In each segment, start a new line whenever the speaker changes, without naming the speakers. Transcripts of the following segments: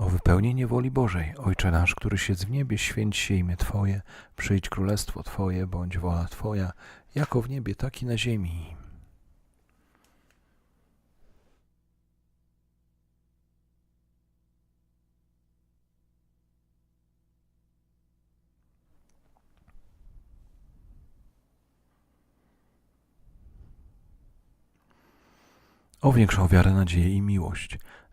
O wypełnienie woli Bożej, Ojcze nasz, któryś jest w niebie, święć się imię Twoje, przyjdź królestwo Twoje, bądź wola Twoja, jako w niebie, tak i na ziemi. O większą wiarę, nadzieję i miłość.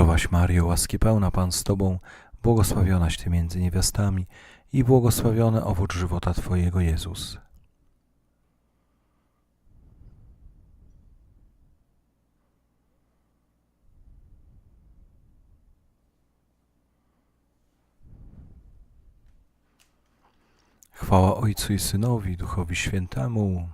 Zdrowaś Mario, łaski pełna Pan z Tobą, błogosławionaś Ty między niewiastami i błogosławiony owoc żywota Twojego Jezus. Chwała Ojcu i Synowi, Duchowi Świętemu.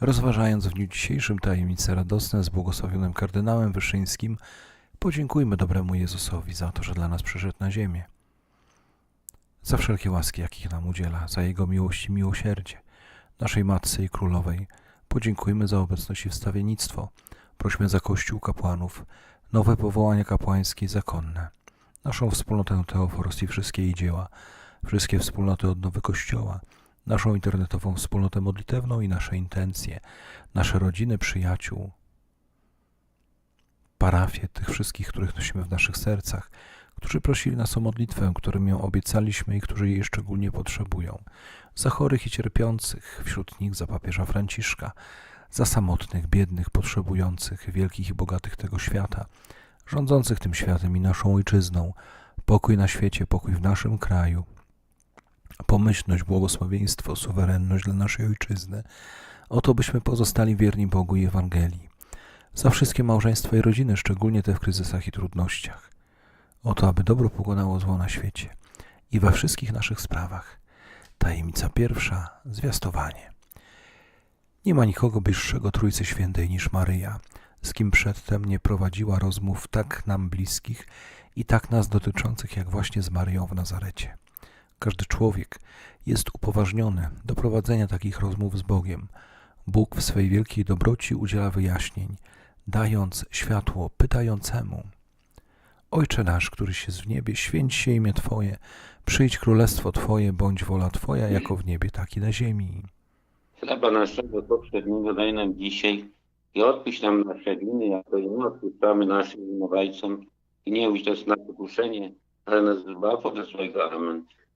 Rozważając w dniu dzisiejszym tajemnice radosne z błogosławionym kardynałem Wyszyńskim, podziękujmy dobremu Jezusowi za to, że dla nas przyszedł na ziemię. Za wszelkie łaski, jakich nam udziela, za Jego miłość i miłosierdzie, naszej Matce i Królowej, podziękujmy za obecność i wstawiennictwo. Prośmy za Kościół kapłanów, nowe powołania kapłańskie i zakonne, naszą wspólnotę Teoforos i wszystkie jej dzieła, wszystkie wspólnoty odnowy Kościoła, naszą internetową wspólnotę modlitewną i nasze intencje, nasze rodziny, przyjaciół, parafie, tych wszystkich, których nosimy w naszych sercach, którzy prosili nas o modlitwę, którym ją obiecaliśmy i którzy jej szczególnie potrzebują, za chorych i cierpiących, wśród nich za papieża Franciszka, za samotnych, biednych, potrzebujących, wielkich i bogatych tego świata, rządzących tym światem i naszą ojczyzną, pokój na świecie, pokój w naszym kraju, pomyślność, błogosławieństwo, suwerenność dla naszej ojczyzny. Oto byśmy pozostali wierni Bogu i Ewangelii. Za wszystkie małżeństwa i rodziny, szczególnie te w kryzysach i trudnościach. Oto, aby dobro pokonało zło na świecie i we wszystkich naszych sprawach. Tajemnica pierwsza, zwiastowanie. Nie ma nikogo bliższego Trójcy Świętej niż Maryja, z kim przedtem nie prowadziła rozmów tak nam bliskich i tak nas dotyczących, jak właśnie z Maryją w Nazarecie. Każdy człowiek jest upoważniony do prowadzenia takich rozmów z Bogiem. Bóg w swej wielkiej dobroci udziela wyjaśnień, dając światło pytającemu. Ojcze nasz, któryś jest w niebie, święć się imię Twoje, przyjdź królestwo Twoje, bądź wola Twoja, jako w niebie, tak i na ziemi.
Chleba naszego poprzedniego daj nam dzisiaj i odpuść nam nasze winy, jako i my odpuszczamy naszym winowajcom. I nie ujść nas na pokuszenie, ale nas zbaw od złego. Amen.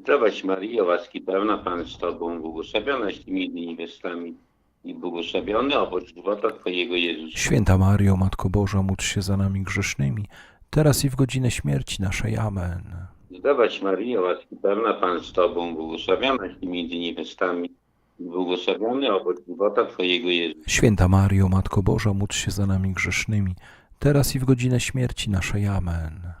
Zdrowaś Maryjo, łaski pełna Pan z Tobą, błogosławionaś Ty między niewiastami i błogosławiony owoc żywota Twojego Jezus.
Święta Mario, Matko Boża, módl się za nami grzesznymi, teraz i w godzinę śmierci naszej. Amen.
Zdrowaś Maryjo, łaski pełna Pan z Tobą, błogosławionaś Ty między niewiastami i błogosławiony owoc żywota Twojego Jezus.
Święta Mario, Matko Boża, módl się za nami grzesznymi, teraz i w godzinę śmierci naszej. Amen.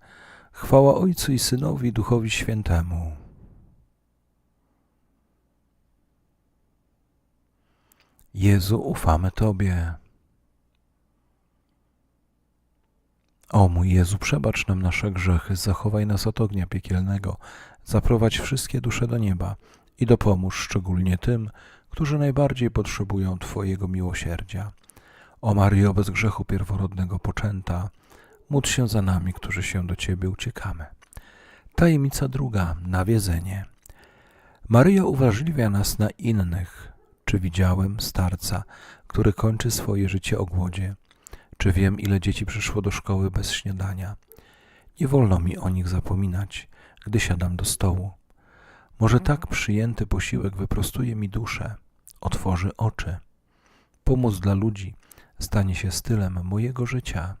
Chwała Ojcu i Synowi Duchowi Świętemu. Jezu, ufamy Tobie. O mój Jezu, przebacz nam nasze grzechy, zachowaj nas od ognia piekielnego, zaprowadź wszystkie dusze do nieba i dopomóż szczególnie tym, którzy najbardziej potrzebują Twojego miłosierdzia. O Mario, bez grzechu pierworodnego poczęta, módl się za nami, którzy się do Ciebie uciekamy. Tajemnica druga, nawiedzenie. Maryja uwrażliwia nas na innych. Czy widziałem starca, który kończy swoje życie o głodzie? Czy wiem, ile dzieci przyszło do szkoły bez śniadania? Nie wolno mi o nich zapominać, gdy siadam do stołu. Może tak przyjęty posiłek wyprostuje mi duszę, otworzy oczy. Pomóc dla ludzi stanie się stylem mojego życia.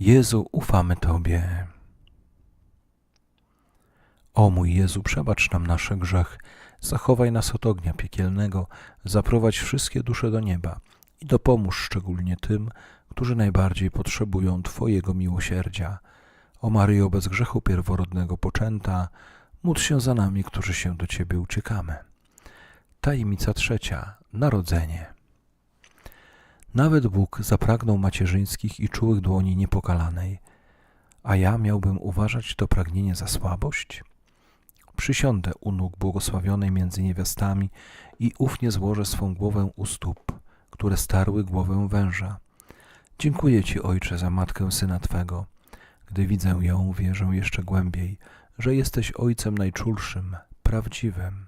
Jezu, ufamy Tobie. O mój Jezu, przebacz nam nasze grzech, zachowaj nas od ognia piekielnego, zaprowadź wszystkie dusze do nieba i dopomóż szczególnie tym, którzy najbardziej potrzebują Twojego miłosierdzia. O Maryjo, bez grzechu pierworodnego poczęta, módl się za nami, którzy się do Ciebie uciekamy. Tajemnica trzecia. Narodzenie. Nawet Bóg zapragnął macierzyńskich i czułych dłoni niepokalanej, a ja miałbym uważać to pragnienie za słabość? Przysiądę u nóg błogosławionej między niewiastami i ufnie złożę swą głowę u stóp, które starły głowę węża. Dziękuję Ci, Ojcze, za matkę Syna Twego. Gdy widzę ją, wierzę jeszcze głębiej, że jesteś Ojcem najczulszym, prawdziwym.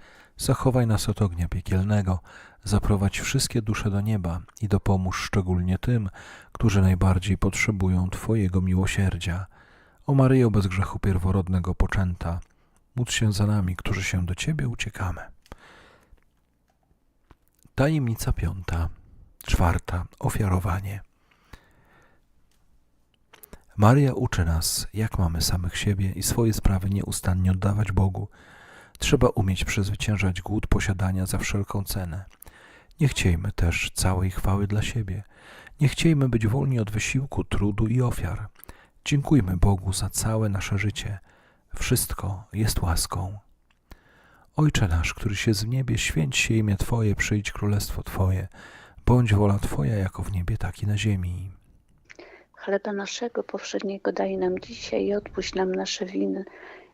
zachowaj nas od ognia piekielnego, Zaprowadź wszystkie dusze do nieba i dopomóż szczególnie tym, którzy najbardziej potrzebują Twojego miłosierdzia. O Maryjo bez grzechu pierworodnego poczęta, módl się za nami, którzy się do Ciebie uciekamy. Tajemnica piąta, czwarta, ofiarowanie. Maria uczy nas, jak mamy samych siebie i swoje sprawy nieustannie oddawać Bogu. Trzeba umieć przezwyciężać głód posiadania za wszelką cenę. Nie chciejmy też całej chwały dla siebie. Nie chciejmy być wolni od wysiłku, trudu i ofiar. Dziękujmy Bogu za całe nasze życie. Wszystko jest łaską. Ojcze nasz, który się w niebie, święć się imię Twoje, przyjdź królestwo Twoje. Bądź wola Twoja, jako w niebie, tak i na ziemi.
Chleba naszego powszedniego daj nam dzisiaj i odpuść nam nasze winy,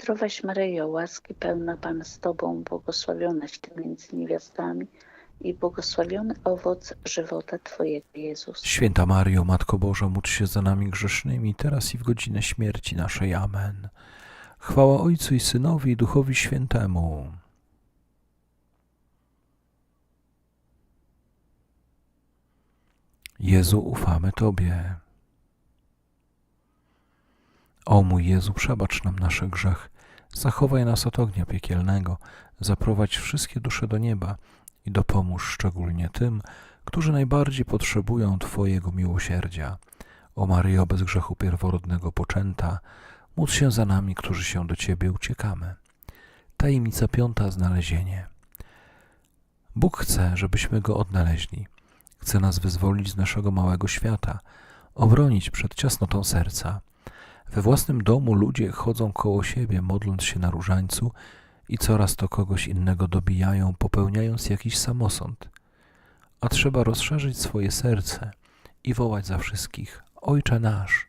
Zdrowaś Maryjo, łaski pełna Pan z Tobą, błogosławionaś Ty między niewiastami i błogosławiony owoc żywota Twojego Jezus.
Święta Mario, Matko Boża, módl się za nami grzesznymi, teraz i w godzinę śmierci naszej. Amen. Chwała Ojcu i Synowi i Duchowi Świętemu. Jezu, ufamy Tobie. O mój Jezu, przebacz nam nasze grzech, zachowaj nas od ognia piekielnego, zaprowadź wszystkie dusze do nieba i dopomóż szczególnie tym, którzy najbardziej potrzebują Twojego miłosierdzia. O Maryjo bez grzechu pierworodnego poczęta, módl się za nami, którzy się do Ciebie uciekamy. Tajemnica piąta znalezienie. Bóg chce, żebyśmy Go odnaleźli. Chce nas wyzwolić z naszego małego świata, obronić przed ciasnotą serca. We własnym domu ludzie chodzą koło siebie, modląc się na różańcu i coraz to kogoś innego dobijają, popełniając jakiś samosąd. A trzeba rozszerzyć swoje serce i wołać za wszystkich: Ojcze nasz.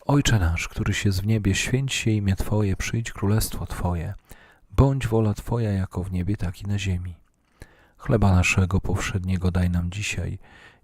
Ojcze nasz, któryś jest w niebie, święć się imię Twoje, przyjdź królestwo Twoje. Bądź wola Twoja jako w niebie, tak i na ziemi. Chleba naszego powszedniego daj nam dzisiaj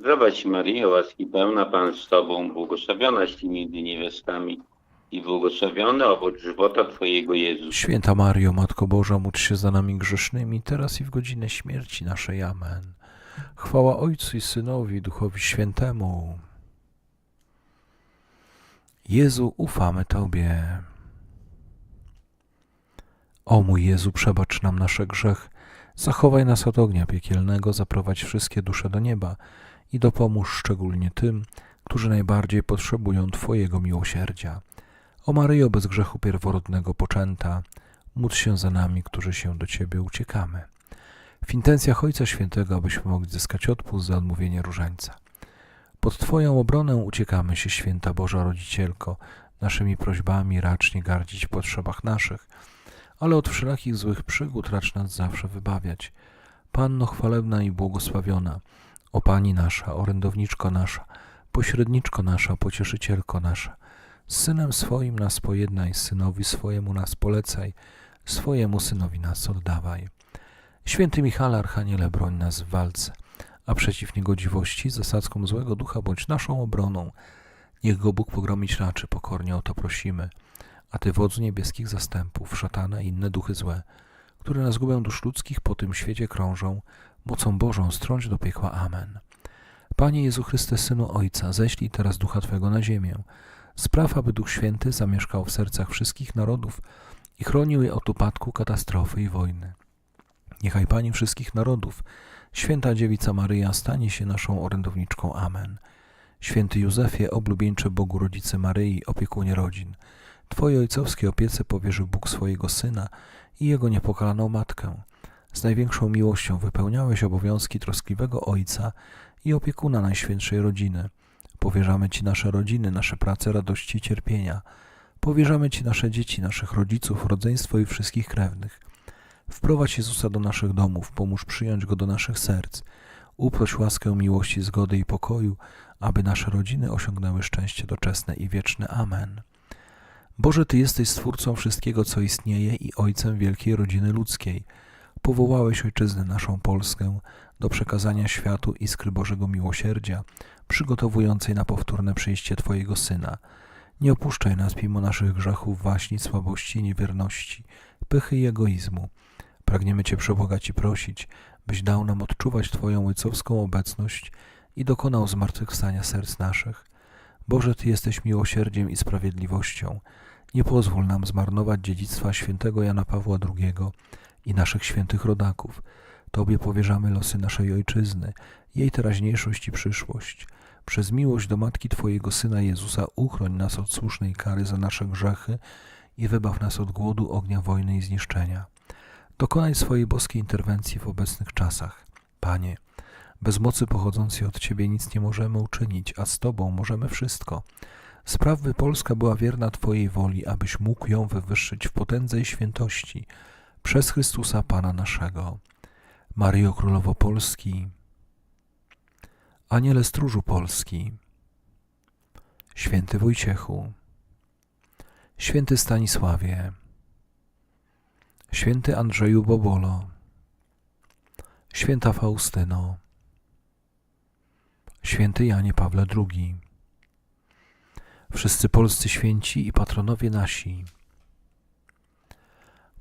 Zdrowaś Maryjo, łaski pełna Pan z Tobą, błogosławionaś Ty między niewiastami i błogosławiony owoc żywota Twojego Jezus.
Święta Mario, Matko Boża, módl się za nami grzesznymi, teraz i w godzinę śmierci naszej. Amen. Chwała Ojcu i Synowi Duchowi Świętemu. Jezu, ufamy Tobie. O mój Jezu, przebacz nam nasze grzech, zachowaj nas od ognia piekielnego, zaprowadź wszystkie dusze do nieba i dopomóż szczególnie tym, którzy najbardziej potrzebują Twojego miłosierdzia. O Maryjo, bez grzechu pierworodnego poczęta, módl się za nami, którzy się do Ciebie uciekamy. W intencjach Ojca Świętego, abyśmy mogli zyskać odpust za odmówienie różańca. Pod Twoją obronę uciekamy się, Święta Boża Rodzicielko, naszymi prośbami racz nie gardzić potrzebach naszych, ale od wszelakich złych przygód racz nas zawsze wybawiać. Panno chwalebna i błogosławiona, o Pani nasza, orędowniczko nasza, pośredniczko nasza, pocieszycielko nasza, z Synem swoim nas pojednaj, Synowi swojemu nas polecaj, swojemu Synowi nas oddawaj. Święty Michale, Archaniele, broń nas w walce, a przeciw niegodziwości, zasadzką złego ducha bądź naszą obroną. Niech go Bóg pogromić raczy, pokornie o to prosimy. A Ty, wodzu niebieskich zastępów, szatana i inne duchy złe, które na zgubę dusz ludzkich po tym świecie krążą, mocą Bożą strąć do piekła. Amen. Panie Jezu Chryste, Synu Ojca, ześlij teraz Ducha Twego na ziemię. Spraw, aby Duch Święty zamieszkał w sercach wszystkich narodów i chronił je od upadku, katastrofy i wojny. Niechaj Pani wszystkich narodów, Święta Dziewica Maryja, stanie się naszą orędowniczką. Amen. Święty Józefie, oblubieńcze Bogu Rodzicy Maryi, opiekunie rodzin, Twojej ojcowskiej opiece powierzył Bóg swojego Syna i Jego niepokalaną Matkę. Z największą miłością wypełniałeś obowiązki troskliwego Ojca i opiekuna Najświętszej Rodziny. Powierzamy Ci nasze rodziny, nasze prace, radości i cierpienia. Powierzamy Ci nasze dzieci, naszych rodziców, rodzeństwo i wszystkich krewnych. Wprowadź Jezusa do naszych domów, pomóż przyjąć Go do naszych serc. Uproś łaskę miłości, zgody i pokoju, aby nasze rodziny osiągnęły szczęście doczesne i wieczne. Amen. Boże, Ty jesteś Stwórcą wszystkiego, co istnieje i Ojcem wielkiej rodziny ludzkiej. Powołałeś Ojczyznę naszą Polskę do przekazania światu iskry Bożego miłosierdzia, przygotowującej na powtórne przyjście Twojego Syna. Nie opuszczaj nas mimo naszych grzechów, waśni, słabości, niewierności, pychy i egoizmu. Pragniemy Cię przebłagać i prosić, byś dał nam odczuwać Twoją ojcowską obecność i dokonał zmartwychwstania serc naszych. Boże, Ty jesteś miłosierdziem i sprawiedliwością. Nie pozwól nam zmarnować dziedzictwa świętego Jana Pawła II i naszych świętych rodaków. Tobie powierzamy losy naszej ojczyzny, jej teraźniejszość i przyszłość. Przez miłość do Matki Twojego Syna Jezusa uchroń nas od słusznej kary za nasze grzechy i wybaw nas od głodu, ognia, wojny i zniszczenia. Dokonaj swojej boskiej interwencji w obecnych czasach. Panie, bez mocy pochodzącej od Ciebie nic nie możemy uczynić, a z Tobą możemy wszystko. Spraw, by Polska była wierna Twojej woli, abyś mógł ją wywyższyć w potędze i świętości przez Chrystusa Pana naszego. Maryjo Królowo Polski, Aniele Stróżu Polski, Święty Wojciechu, Święty Stanisławie, Święty Andrzeju Bobolo, Święta Faustyno, Święty Janie Pawle II, wszyscy polscy święci i patronowie nasi.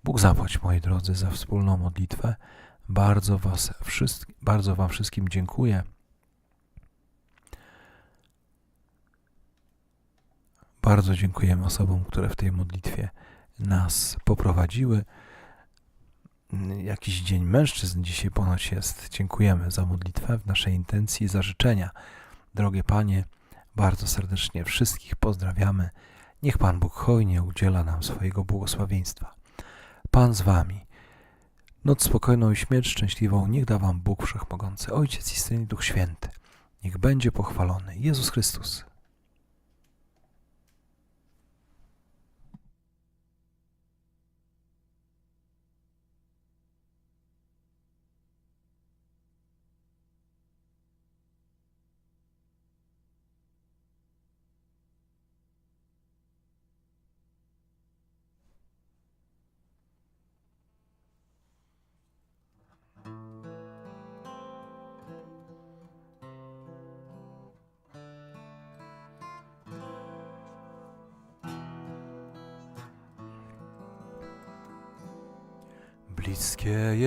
Bóg zapłać, moi drodzy, za wspólną modlitwę. Bardzo, was wszystk- bardzo Wam wszystkim dziękuję. Bardzo dziękujemy osobom, które w tej modlitwie nas poprowadziły. Jakiś dzień mężczyzn dzisiaj ponoć jest. Dziękujemy za modlitwę w naszej intencji, za życzenia. Drogie Panie, bardzo serdecznie wszystkich pozdrawiamy. Niech Pan Bóg hojnie udziela nam swojego błogosławieństwa. Pan z Wami. Noc spokojną i śmierć szczęśliwą niech da Wam Bóg Wszechmogący, Ojciec i Syn i Duch Święty. Niech będzie pochwalony Jezus Chrystus.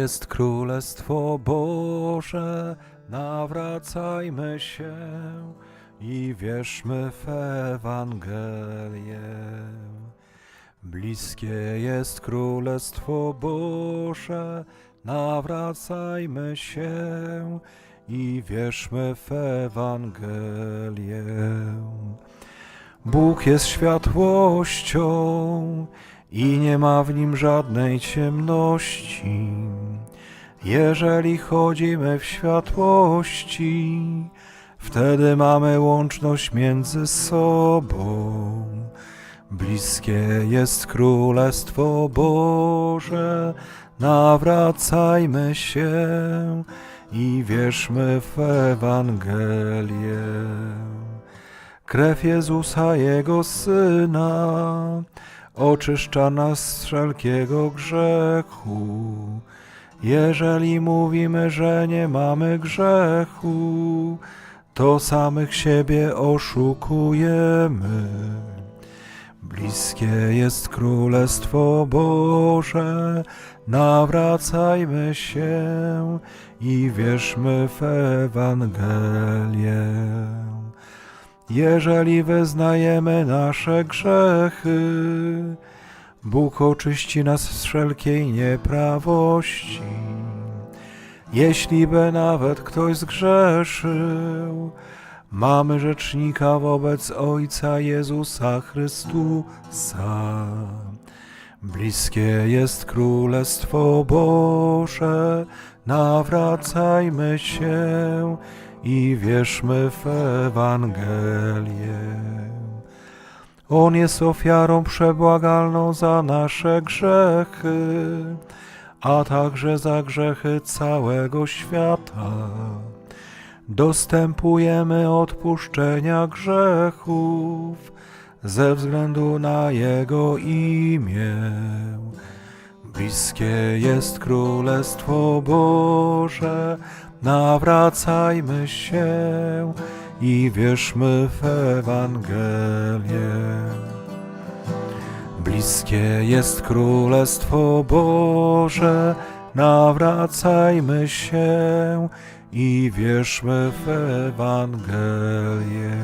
Jest Królestwo Boże, nawracajmy się i wierzmy w Ewangelię. Bliskie jest Królestwo Boże, nawracajmy się i wierzmy w Ewangelię. Bóg jest światłością i nie ma w nim żadnej ciemności. Jeżeli chodzimy w światłości, wtedy mamy łączność między sobą. Bliskie jest Królestwo Boże, nawracajmy się i wierzmy w Ewangelię. Krew Jezusa, Jego Syna, oczyszcza nas z wszelkiego grzechu. Jeżeli mówimy, że nie mamy grzechu, to samych siebie oszukujemy. Bliskie jest Królestwo Boże, nawracajmy się i wierzmy w Ewangelię. Jeżeli wyznajemy nasze grzechy, Bóg oczyści nas z wszelkiej nieprawości. Jeśli by nawet ktoś zgrzeszył, mamy rzecznika wobec Ojca Jezusa Chrystusa. Bliskie jest Królestwo Boże, nawracajmy się i wierzmy w Ewangelię. On jest ofiarą przebłagalną za nasze grzechy, a także za grzechy całego świata. Dostępujemy odpuszczenia grzechów ze względu na Jego imię. Bliskie jest Królestwo Boże, nawracajmy się i wierzmy w Ewangelię. Bliskie jest Królestwo Boże, nawracajmy się i wierzmy w Ewangelię.